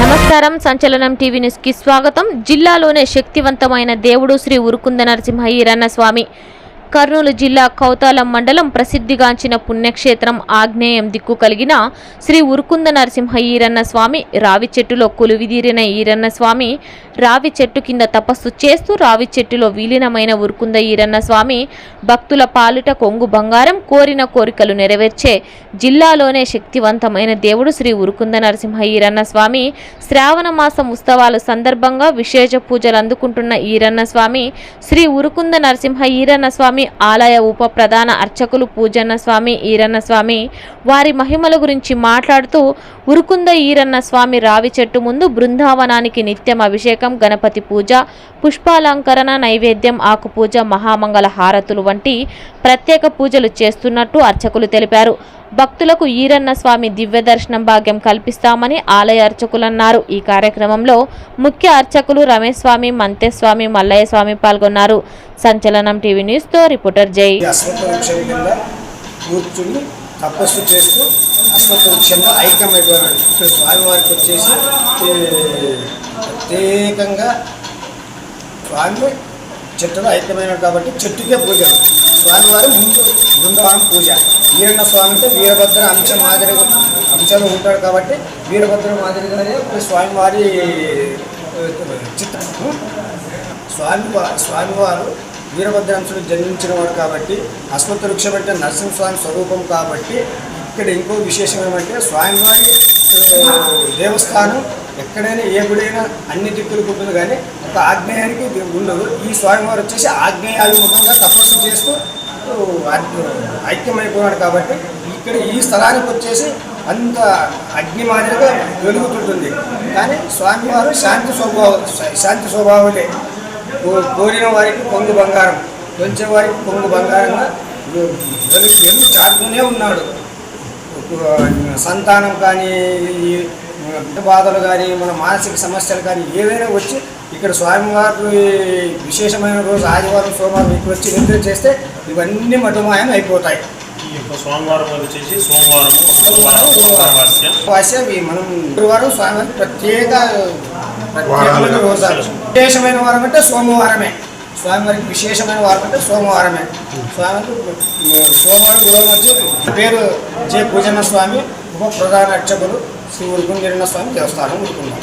నమస్కారం. సంచలనం టీవీ న్యూస్కి స్వాగతం. జిల్లాలోనే శక్తివంతమైన దేవుడు శ్రీ ఉరుకుంద నరసింహ ఈరన్న స్వామి. కర్నూలు జిల్లా కౌతాలం మండలం ప్రసిద్ధిగాంచిన పుణ్యక్షేత్రం ఆగ్నేయం దిక్కు కలిగిన శ్రీ ఉరుకుంద నరసింహ ఈరన్న స్వామి రావి చెట్టులో కొలువిదీరిన ఈరన్న స్వామి రావి చెట్టు కింద తపస్సు చేస్తూ రావి చెట్టులో విలీనమైన ఉరుకుంద ఈరన్న స్వామి భక్తుల పాలిట కొంగు బంగారం కోరిన కోరికలు నెరవేర్చే జిల్లాలోనే శక్తివంతమైన దేవుడు శ్రీ ఉరుకుంద నరసింహ ఈరన్న స్వామి. శ్రావణ మాసం ఉత్సవాల సందర్భంగా విశేష పూజలు అందుకుంటున్న ఈరన్న స్వామి. శ్రీ ఉరుకుంద నరసింహ ఈరన్న స్వామి ఆలయ ఉప ప్రధాన అర్చకులు పూజన్న స్వామి ఈరన్న స్వామి. వారి మహిమల గురించి మాట్లాడుతూ ఉరుకుంద ఈరన్న స్వామి రావి చెట్టు ముందు బృందావనానికి నిత్యం అభిషేకం గణపతి పూజ పుష్పాలంకరణ నైవేద్యం ఆకుపూజ మహామంగళ హారతులు వంటి ప్రత్యేక పూజలు చేస్తున్నట్టు అర్చకులు తెలిపారు. భక్తులకు ఈరన్న స్వామి దివ్య దర్శనం భాగ్యం కల్పిస్తామని ఆలయ అర్చకులు అన్నారు ఈ కార్యక్రమంలో ముఖ్య అర్చకులు రమేష్ స్వామి మంతేస్వామి మల్లయ్య స్వామి పాల్గొన్నారు. సంచలనం టీవీ న్యూస్తో రిపోర్టర్ జై. తపస్సు చేస్తూ అశ్వత్థ వృక్షంలో ఐక్యమైపోయినాడు ఇక్కడ స్వామివారికి వచ్చేసి ప్రత్యేకంగా స్వామి చెట్టులో ఐక్యమైనాడు కాబట్టి చెట్టుకే పూజ. స్వామివారి ముందు బృందావనం పూజ. వీరన్న స్వామి అంటే వీరభద్ర అంశం మాదిరి అంశంలో ఉంటాడు కాబట్టి వీరభద్ర మాదిరిగానే స్వామివారి చిత్రం స్వామి స్వామివారు వీరభద్రాంశుడు జన్మించినవాడు కాబట్టి అశ్వత్థ వృక్షం అంటే నరసింహస్వామి స్వరూపం కాబట్టి ఇక్కడ ఇంకో విశేషం ఏమంటే స్వామివారి దేవస్థానం ఎక్కడైనా ఏ గుడైనా అన్ని దిక్కులకు ఉంటుంది కానీ ఒక ఆగ్నేయానికి ఉండదు. ఈ స్వామివారు వచ్చేసి ఆగ్నేయాభిముఖంగా తపస్సు చేస్తూ ఆ, ఐక్యమైపోయినాడు కాబట్టి ఇక్కడ ఈ స్థలానికి వచ్చేసి అంత అగ్ని మాదిరిగా వెలుగుతుంటుంది. కానీ స్వామివారు శాంతి స్వభావం శాంతి స్వభావమే కోరిన వారికి పొంగు బంగారం కొంచెం వారికి పొంగు బంగారంగా వెలుగు వెలుగు చాటుతూనే ఉన్నాడు. సంతానం కానీ ఈ బిడ్డ బాధలు కానీ మన మానసిక సమస్యలు కానీ ఏవైనా వచ్చి ఇక్కడ స్వామివారి విశేషమైన రోజు ఆదివారం సోమవారం ఇక్కడ వచ్చి నిద్ర చేస్తే ఇవన్నీ మటుమాయం అయిపోతాయి. సోమవారం వచ్చేసి మనం గురువారం స్వామివారి ప్రత్యేక ప్రత్యేకమైన రోజాలు విశేషమైన వారం అంటే సోమవారమే. స్వామివారికి విశేషమైన వారం అంటే సోమవారమే. స్వామివారికి సోమవారం గురువారం వచ్చి పేరు జే. పూజన్న స్వామి ఉప ప్రధాన అర్చకులు శ్రీ ఉరుకుంజరణ స్వామి దేవస్థానం ఉరుకుందాం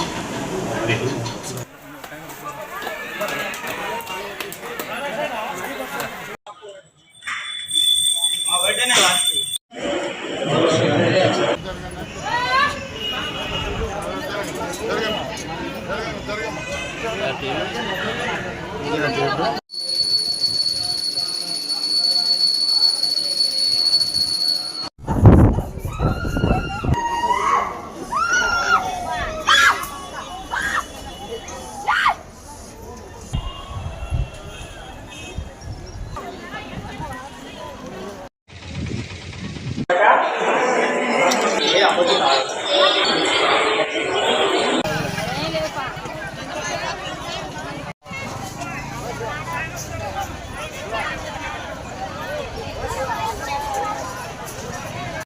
培养不进来。